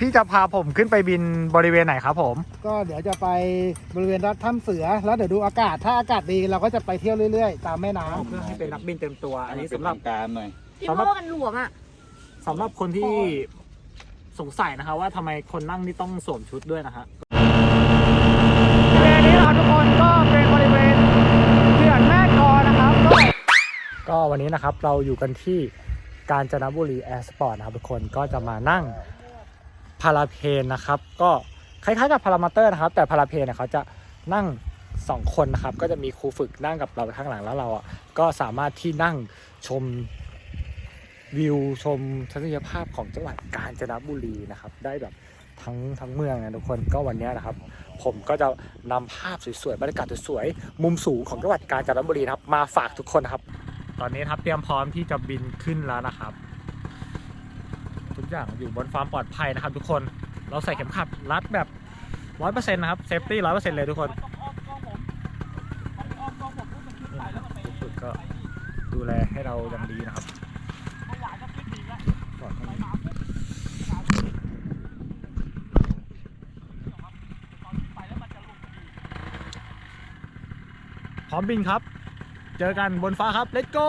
พี่จะพาผมขึ้นไปบินบริเวณไหนครับผม ก็เดี๋ยวจะไปบริเวณรัฐถ้ำเสือ แล้วเดี๋ยวดูอากาศ ถ้าอากาศดีเราก็จะไปเที่ยวเรื่อยๆ ตามแม่น้ำเพื่อให้เป็นนักบินเต็มตัว อันนี้เป็นสำหรับทางการหน่อยที่สำหรับโม่กันหลวมอะสำหรับคนที่สงสัยนะคะว่าทำไมคนนั่งนี่ต้องสวมชุดด้วยนะฮะบริเวณนี้นะครับทุกคนก็เป็นบริเวณเขื่อนแม่กลอนนะครับก็ก็วันนี้นะครับเราอยู่กันที่กาญจนบุรีแอร์สปอร์ตนะครับทุกคนก็จะมานั่ง พาราเพนนะครับก็คล้ายๆกับพารามาเตอร์นะครับ แต่พาราเพนเนี่ยเขาจะนั่งสองคนนะครับ ก็จะมีครูฝึกนั่งกับเราข้างหลังแล้วเราอะก็สามารถที่นั่งชมวิวชมทัศนียภาพของจังหวัดกาญจนบุรีนะครับ ได้แบบทั้งทั้งเมืองนะทุกคนก็วันนี้นะครับ ผมก็จะนำภาพสวยๆบรรยากาศสวยๆมุมสูงของจังหวัดกาญจนบุรีนะครับ มาฝากทุกคนนะครับ ตอนนี้ครับเตรียมพร้อมที่จะบินขึ้นแล้วนะครับ ทุกอย่างอยู่บนความปลอดภัยนะครับ ทุกคนเราใส่เข็มขัดรัดแบบร้อยเปอร์เซ็นต์นะครับเซฟตี้ร้อยเปอร์เซ็นต์เลยทุกคนทุกๆก็ดูแลให้เราอย่างดีนะครับก่อนข้างในพร้อมบินครับ เจอกันบนฟ้าครับ let's go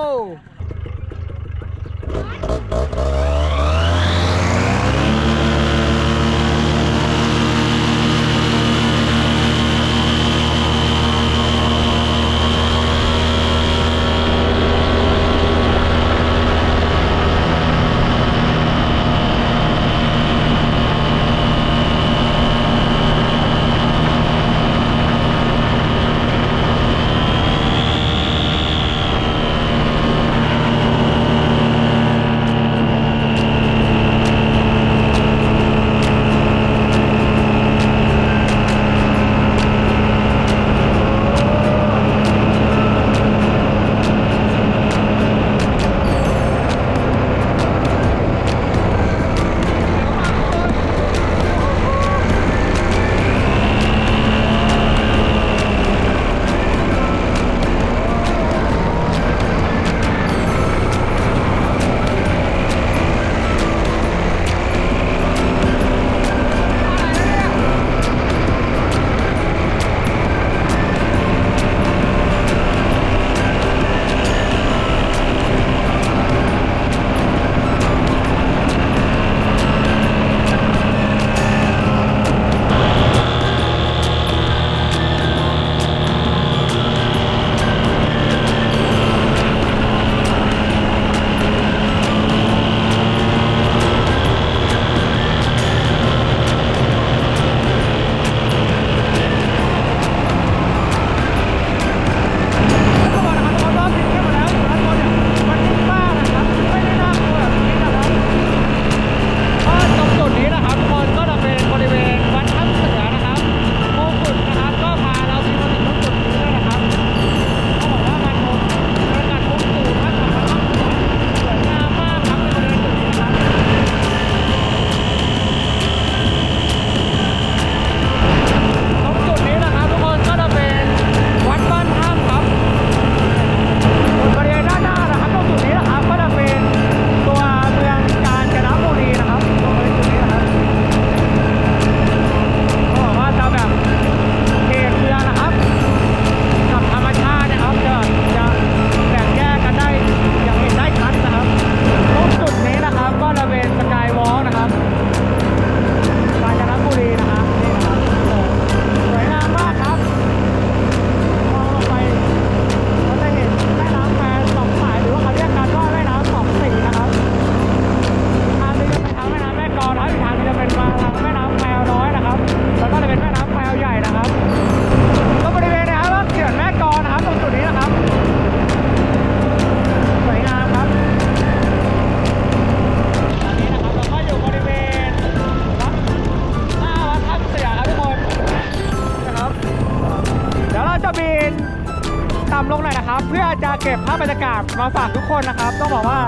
ก็บภาพบรรยากาศมาฝากทุกคนนะครับ ต้องบอกว่า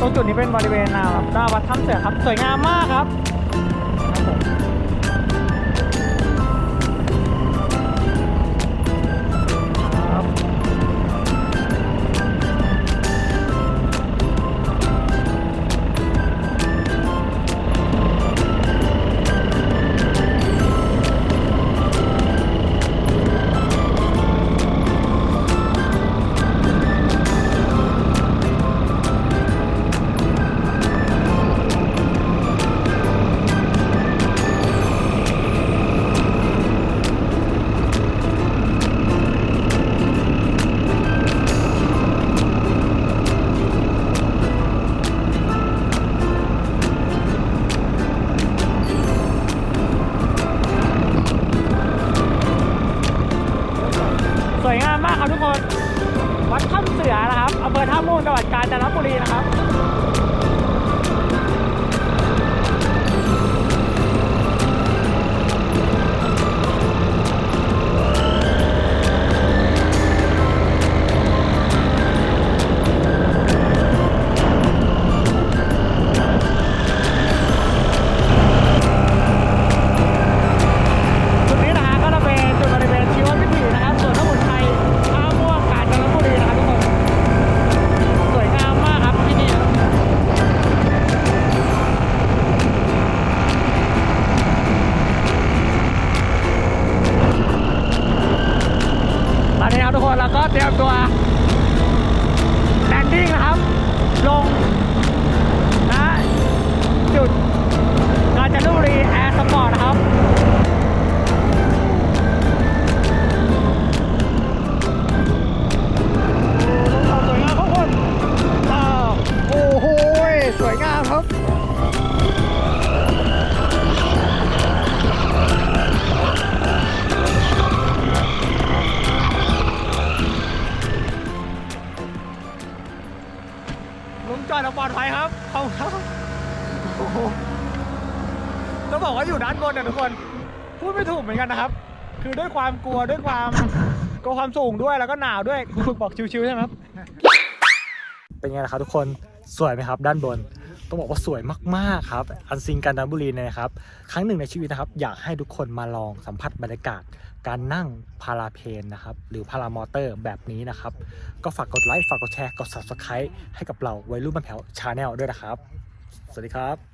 ตรงจุดนี้เป็นบริเวณน้าหน้าวัดถ้ำเสือครับ สวยงามมากครับังหวัดกาญจนบุรีนะครับ แลนดิ้งนะครับ ลงนะจุดกาญจนบุรีแอร์สปอร์ตนะครับ ยัปลอดภัยครับขอบคุณต้องบอกว่าอยู่ด้านบนนะทุกคน พูดไม่ถูกเหมือนกันนะครับ คือด้วยความกลัวด้วยความกลัวความสูงด้วยแล้วก็หนาวด้วยคุณฝึกบอกชิวๆใช่ไหมครับ เป็นไงล่ะครับทุกคนสวยไหมครับ ด้านบน ต้องบอกว่าสวยมากๆครับ อันซิงกาญจนบุรีเนี่ยนะครับ ครั้งหนึ่งในชีวิตนะครับ อยากให้ทุกคนมาลองสัมผัสบรรยากาศ การนั่งพาราเพนนะครับ หรือพารามอเตอร์แบบนี้นะครับ ก็ฝากกดไลค์ ฝากกดแชร์ กด subscribe ให้กับเราไว้รุ่นบันแถวชาแนลด้วยนะครับ สวัสดีครับ